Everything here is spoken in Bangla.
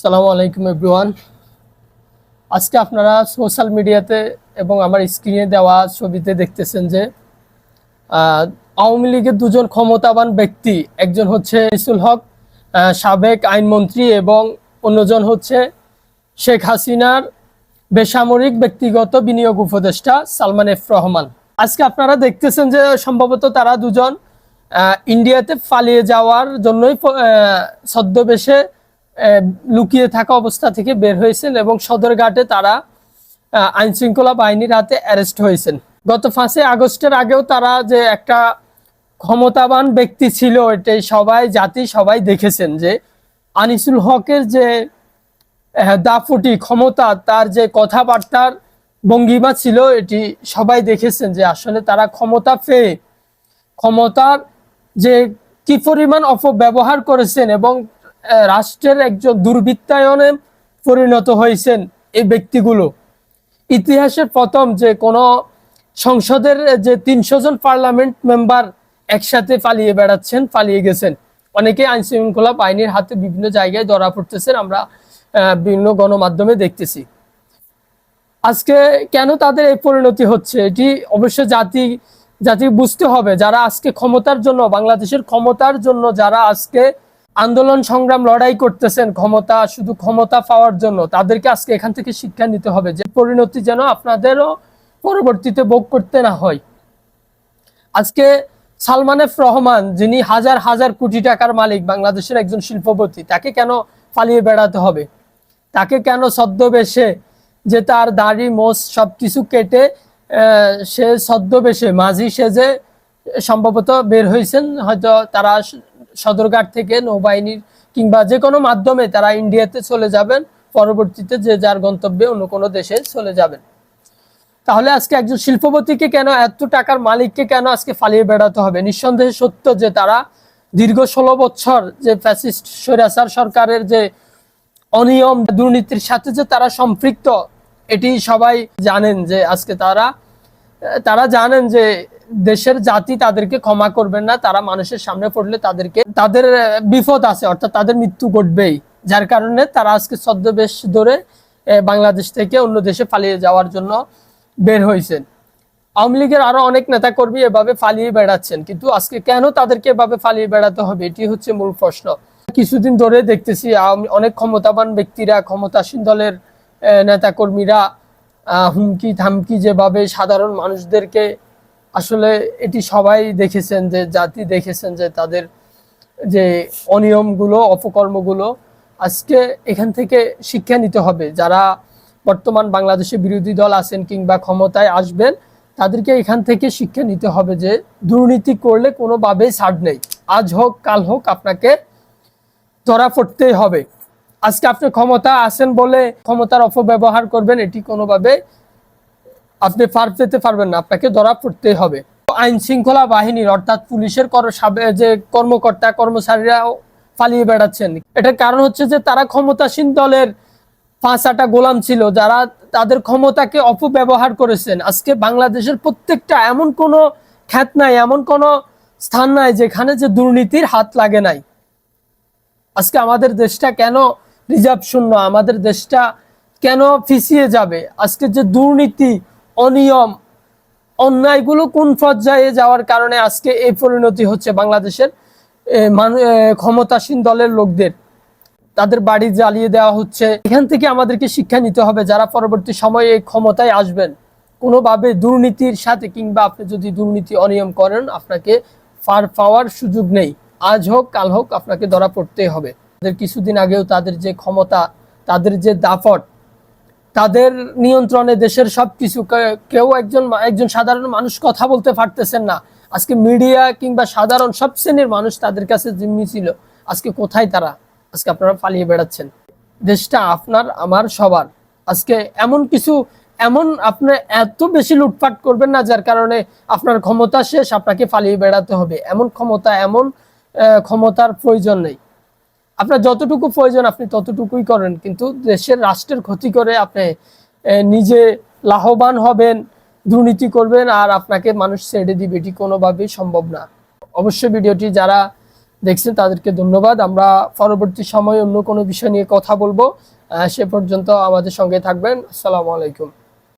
সালামু আলাইকুম এভরিওয়ান। আজকে আপনারা সোশ্যাল মিডিয়াতে এবং আমার স্ক্রিনে দেওয়া ছবিতে দেখতেছেন যে আওয়ামী লীগের দুজন ক্ষমতাবান ব্যক্তি, একজন হচ্ছে ইসুল হক সাবেক আইনমন্ত্রী এবং অন্যজন হচ্ছে শেখ হাসিনার বেসামরিক ব্যক্তিগত বিনিয়োগ উপদেষ্টা সালমান এফ রহমান। আজকে আপনারা দেখতেছেন যে, সম্ভবত তারা দুজন ইন্ডিয়াতে পালিয়ে যাওয়ার জন্যই ছদ্মবেশে লুকিয়ে থাকা অবস্থা থেকে বের হয়েছেন এবং সদরঘাটে তারা আইন শৃঙ্খলা বাহিনীর হাতে অ্যারেস্ট হয়েছেন। গত পাঁচই আগস্টের আগেও তারা যে একটা ক্ষমতাবান ব্যক্তি ছিল, এটাই সবাই, জাতি সবাই দেখেছেন যে আনিসুল হকের যে দাফুটি ক্ষমতা, তার যে কথাবার্তার ভঙ্গিমা ছিল, এটি সবাই দেখেছেন যে আসলে তারা ক্ষমতা পেয়ে, ক্ষমতার যে কি পরিমাণ অপব্যবহার করেছেন এবং রাষ্ট্রের একজন দুর্বৃত্তায়নে পরিণত হয়েছেন এই ব্যক্তিগুলো। ইতিহাসের প্রথম যে কোনো সংসদের, যে তিনশো জন পার্লামেন্ট মেম্বার একসাথে পালিয়ে বেড়াচ্ছেন, পালিয়ে গেছেন। অনেকে আইন শৃঙ্খলা বাহিনীর হাতে বিভিন্ন জায়গায় ধরা পড়তেছেন, আমরা বিভিন্ন গণমাধ্যমে দেখতেছি। আজকে কেন তাদের এই পরিণতি হচ্ছে? এটি অবশ্য জাতি জাতি বুঝতে হবে, যারা আজকে ক্ষমতার জন্য, বাংলাদেশের ক্ষমতার জন্য যারা আজকে আন্দোলন সংগ্রাম লড়াই করতেছেন ক্ষমতা, শুধু ক্ষমতা পাওয়ার জন্য। তাদেরকে আজকে এখান থেকে শিক্ষা নিতে হবে যে পরিণতি যেন আপনাদেরও পরবর্তীতে ভোগ করতে না হয়। আজকে সালমান এফ রহমান, যিনি হাজার হাজার কোটি টাকার মালিক, বাংলাদেশের একজন শিল্পপতি, তাকে কেন পালিয়ে বেড়াতে হবে? তাকে কেন ছদ্মবেশে যে তার দাড়ি, মোষ সব কিছু কেটে সে ছদ্মবেশে মাঝি সেজে সম্ভবত বের হয়েছেন? হয়তো তারা সদরঘাট থেকে নৌবাহিনীর কিংবা যে কোনো মাধ্যমে তারা ইন্ডিয়াতে চলে যাবেন, পরবর্তীতে যে যার গন্তব্যে অন্য কোনো দেশে চলে যাবেন। তাহলে আজকে একজন শিল্পপতিকে কেন এত টাকার মালিককে কেন আজকে ফালিয়ে বেড়াতে হবে? নিঃসন্দেহে সত্য যে তারা দীর্ঘ ষোলো বছর যে ফ্যাসিস্ট স্বৈরাচার সরকারের যে অনিয়ম, দুর্নীতির সাথে যে তারা সম্পৃক্ত, এটি সবাই জানেন যে আজকে তারা তারা জানেন যে দেশের জাতি তাদেরকে ক্ষমা করবেন না, তারা মানুষের সামনে পড়লে তাদেরকে, তাদের বিপদ আছে, অর্থাৎ তাদের মৃত্যু ঘটবেই। যার কারণে তারা আজকে ছদ্মবেশ ধরে বাংলাদেশ থেকে অন্য দেশে পালিয়ে যাওয়ার জন্য বের হয়েছেন। আওয়ামী লীগের আরও অনেক নেতা কর্মী এভাবে পালিয়ে বেড়াচ্ছেন, কিন্তু আজকে কেন তাদেরকে এভাবে পালিয়ে বেড়াতে হবে? এটি হচ্ছে মূল প্রশ্ন। কিছুদিন ধরে দেখতেছি অনেক ক্ষমতাবান ব্যক্তিরা, ক্ষমতাসীন দলের নেতা কর্মীরা হুমকি থামকি যেভাবে সাধারণ মানুষদেরকে আসলে এটি সবাই দেখেছেন যে, জাতি দেখেছেন যে, তাদের যে অনিয়মগুলো, অপকর্মগুলো, আজকে এখান থেকে শিক্ষা নিতে হবে। যারা বর্তমান বাংলাদেশে বিরোধী দল আছেন কিংবা ক্ষমতায় আসবেন, তাদেরকে এখান থেকে শিক্ষা নিতে হবে যে, দুর্নীতি করলে কোনোভাবেই ছাড় নেই। আজ হোক, কাল হোক, আপনাকে ধরা পড়তেই হবে। আজকে আপনি ক্ষমতা আছেন বলে ক্ষমতার অপব্যবহার করবেন, এটি কোনোভাবে আপনি পার পেতে পারবেন না, আপনাকে ধরা পড়তেই হবে। আইন শৃঙ্খলা বাহিনীর, অর্থাৎ পুলিশের যে কর্মকর্তা কর্মচারীরাও পালিয়ে বেড়াচ্ছেন, এটার কারণ হচ্ছে যে তারা ক্ষমতাসীন দলের পাঁচ আটা গোলাম ছিল, যারা তাদের ক্ষমতাকে অপব্যবহার করেছেন। আজকে বাংলাদেশের প্রত্যেকটা, এমন কোনো খ্যাত নাই, এমন কোনো স্থান নাই যেখানে যে দুর্নীতির হাত লাগে নাই। আজকে আমাদের দেশটা কেন রিজার্ভ শূন্য? আমাদের দেশটা কেন পিছিয়ে যাবে? আজকে যে দুর্নীতি অনিয়ম, অন্যায়গুলো কোন পর্যায়ে যাওয়ার কারণে আজকে এই পরিণতি হচ্ছে বাংলাদেশের ক্ষমতাসীন দলের লোকদের? তাদের বাড়ি জ্বালিয়ে দেওয়া হচ্ছে। এখান থেকে আমাদেরকে শিক্ষা নিতে হবে যারা পরবর্তী সময়ে ক্ষমতায় আসবেন। কোনোভাবে দুর্নীতির সাথে কিংবা আপনি যদি দুর্নীতি, অনিয়ম করেন, আপনাকে ফার পাওয়ার সুযোগ নেই। আজ হোক, কাল হোক, আপনাকে ধরা পড়তেই হবে। তাদের কিছুদিন আগেও তাদের যে ক্ষমতা, তাদের যে দাপট তাদের নিয়ন্ত্রণে দেশের সবকিছু কে- কেউ একজন একজন সাধারণ মানুষ কথা বলতে পারতেছেন না। আজকে মিডিয়া কিংবা সাধারণ সব শ্রেণির মানুষ তাদের কাছে জিম্মি ছিল। আজকে কোথায় তারা? আজকে আপনারা পালিয়ে বেড়াচ্ছেন। দেশটা আপনার, আমার, সবার। আজকে এমন কিছু, এমন আপনি এত বেশি লুটপাট করবেন না, যার কারণে আপনার ক্ষমতা শেষ, আপনাকে পালিয়ে বেড়াতে হবে। এমন ক্ষমতা, এমন ক্ষমতার প্রয়োজন নেই। আপনার যতটুকু প্রয়োজন আপনি ততটুকুই করেন, কিন্তু দেশের রাষ্ট্রের ক্ষতি করে আপনি নিজে লাভবান হবেন, দুর্নীতি করবেন আর আপনাকে মানুষ ছেড়ে দিবে, এটি কোনোভাবেই সম্ভব না। অবশ্যই ভিডিওটি যারা দেখছেন তাদেরকে ধন্যবাদ। আমরা পরবর্তী সময়ে অন্য কোনো বিষয় নিয়ে কথা বলব। সে পর্যন্ত আমাদের সঙ্গে থাকবেন। আসসালামু আলাইকুম।